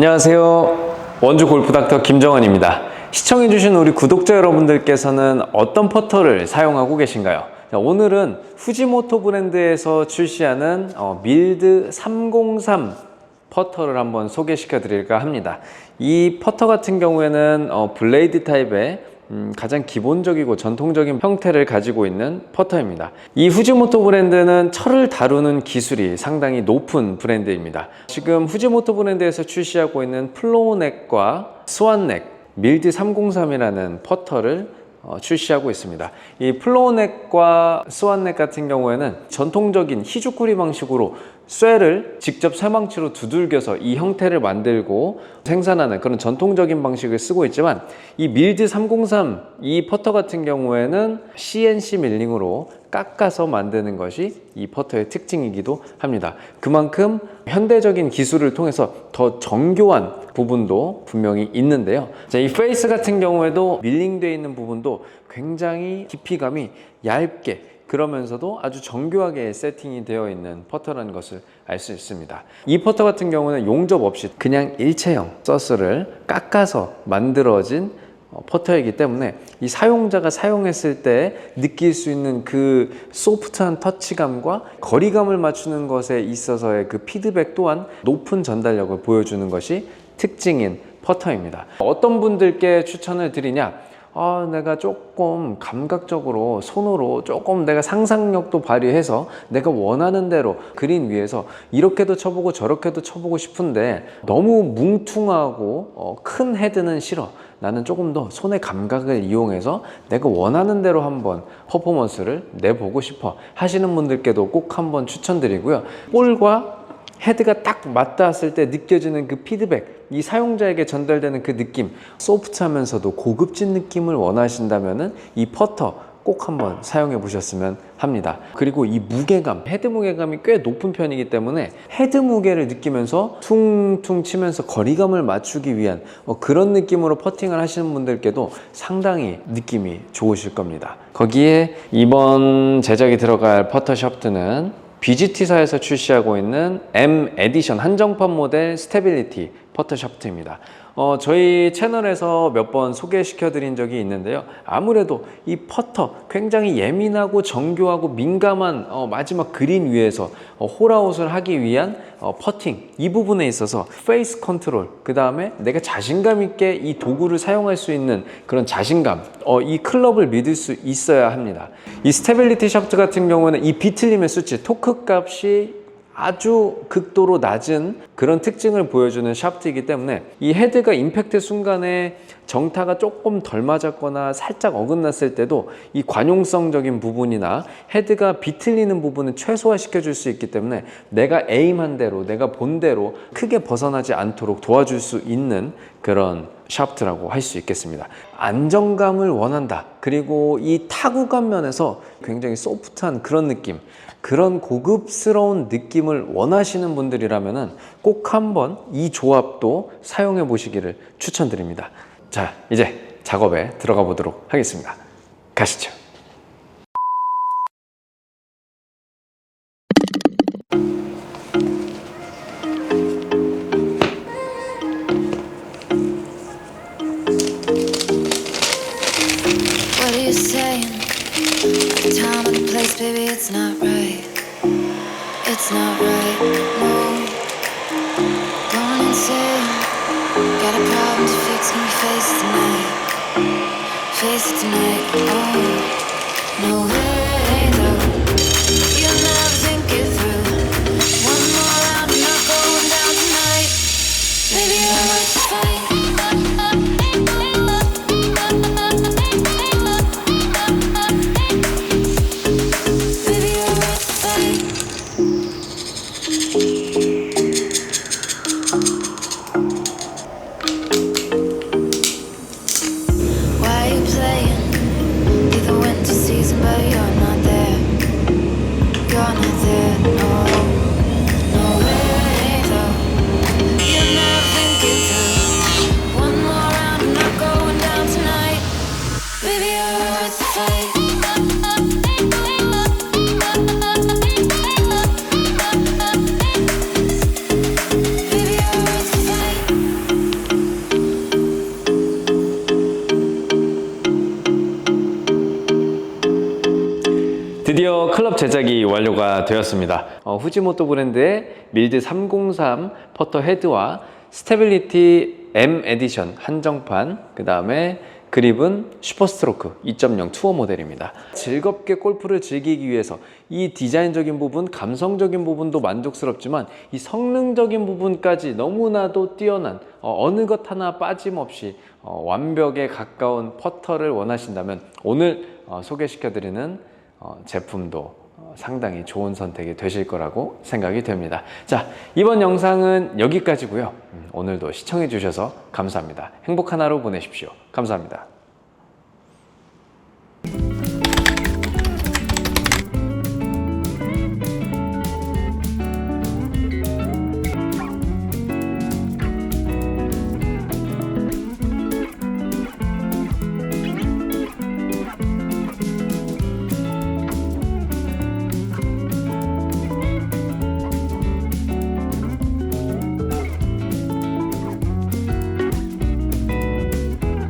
안녕하세요. 원주 골프 닥터 김정환입니다. 시청해주신 우리 구독자 여러분들께서는 어떤 퍼터를 사용하고 계신가요? 자, 오늘은 후지모토 브랜드에서 출시하는 어, 밀드 303 퍼터를 한번 소개시켜 드릴까 합니다. 이 퍼터 같은 경우에는 어, 블레이드 타입의 음, 가장 기본적이고 전통적인 형태를 가지고 있는 퍼터입니다. 이 후지모토 브랜드는 철을 다루는 기술이 상당히 높은 브랜드입니다. 지금 후지모토 브랜드에서 출시하고 있는 플로우넥과 스완넥, 밀드 303이라는 퍼터를 어, 출시하고 있습니다. 이 플로우넥과 스완넥 같은 경우에는 전통적인 희죽구리 방식으로 쇠를 직접 쇠망치로 두들겨서 이 형태를 만들고 생산하는 그런 전통적인 방식을 쓰고 있지만 이 밀드 303 이 퍼터 같은 경우에는 CNC 밀링으로 깎아서 만드는 것이 이 퍼터의 특징이기도 합니다. 그만큼 현대적인 기술을 통해서 더 정교한 부분도 분명히 있는데요. 자, 이 페이스 같은 경우에도 밀링되어 있는 부분도 굉장히 깊이감이 얇게 그러면서도 아주 정교하게 세팅이 되어 있는 퍼터라는 것을 알 수 있습니다. 이 퍼터 같은 경우는 용접 없이 그냥 일체형 서스를 깎아서 만들어진 어, 퍼터이기 때문에 이 사용자가 사용했을 때 느낄 수 있는 그 소프트한 터치감과 거리감을 맞추는 것에 있어서의 그 피드백 또한 높은 전달력을 보여주는 것이 특징인 퍼터입니다. 어떤 분들께 추천을 드리냐? 아, 내가 조금 감각적으로 손으로 조금 내가 상상력도 발휘해서 내가 원하는 대로 그린 위에서 이렇게도 쳐보고 저렇게도 쳐보고 싶은데 너무 뭉퉁하고 어, 큰 헤드는 싫어. 나는 조금 더 손의 감각을 이용해서 내가 원하는 대로 한번 퍼포먼스를 내보고 싶어 하시는 분들께도 꼭 한번 추천드리고요. 볼과 헤드가 딱 맞닿았을 때 느껴지는 그 피드백, 이 사용자에게 전달되는 그 느낌, 소프트하면서도 고급진 느낌을 원하신다면은 이 퍼터 꼭 한번 사용해 보셨으면 합니다. 그리고 이 무게감, 헤드 무게감이 꽤 높은 편이기 때문에 헤드 무게를 느끼면서 퉁퉁 치면서 거리감을 맞추기 위한 어, 그런 느낌으로 퍼팅을 하시는 분들께도 상당히 느낌이 좋으실 겁니다. 거기에 이번 제작이 들어갈 퍼터 샤프트는 BGT사에서 출시하고 있는 M 에디션 한정판 모델 스테빌리티 퍼터 샤프트입니다. 어, 저희 채널에서 몇 번 소개시켜 드린 적이 있는데요. 아무래도 이 퍼터 굉장히 예민하고 정교하고 민감한 어, 마지막 그린 위에서 어, 홀아웃을 하기 위한 어, 퍼팅 이 부분에 있어서 페이스 컨트롤 그 다음에 내가 자신감 있게 이 도구를 사용할 수 있는 그런 자신감 어, 이 클럽을 믿을 수 있어야 합니다. 이 스테빌리티 샤프트 같은 경우는 이 비틀림의 수치 토크 값이 아주 극도로 낮은 그런 특징을 보여주는 샤프트이기 때문에 이 헤드가 임팩트 순간에 정타가 조금 덜 맞았거나 살짝 어긋났을 때도 이 관용성적인 부분이나 헤드가 비틀리는 부분을 최소화시켜 줄 수 있기 때문에 내가 에임한 대로 내가 본 대로 크게 벗어나지 않도록 도와줄 수 있는 그런 샤프트라고 할 수 있겠습니다. 안정감을 원한다. 그리고 이 타구감 면에서 굉장히 소프트한 그런 느낌, 그런 고급스러운 느낌을 원하시는 분들이라면 꼭 한번 이 조합도 사용해 보시기를 추천드립니다. 자, 이제 작업에 들어가 보도록 하겠습니다. 가시죠. Baby, it's not right. It's not right. No. Going insane. Got a problem to fix. We face it tonight? Face it tonight. Oh. No way, 제작이 완료가 되었습니다. 어, 후지모토 브랜드의 밀드 303 퍼터 헤드와 스테빌리티 M 에디션 한정판, 그 다음에 그립은 슈퍼스트로크 2.0 투어 모델입니다. 즐겁게 골프를 즐기기 위해서 이 디자인적인 부분, 감성적인 부분도 만족스럽지만 이 성능적인 부분까지 너무나도 뛰어난 어, 느 것 하나 빠짐없이 어, 완벽에 가까운 퍼터를 원하신다면 오늘 어, 소개시켜드리는 어, 제품도 어, 상당히 좋은 선택이 되실 거라고 생각이 됩니다. 자, 이번 영상은 여기까지고요. 음, 오늘도 시청해 주셔서 감사합니다. 행복한 하루 보내십시오. 감사합니다.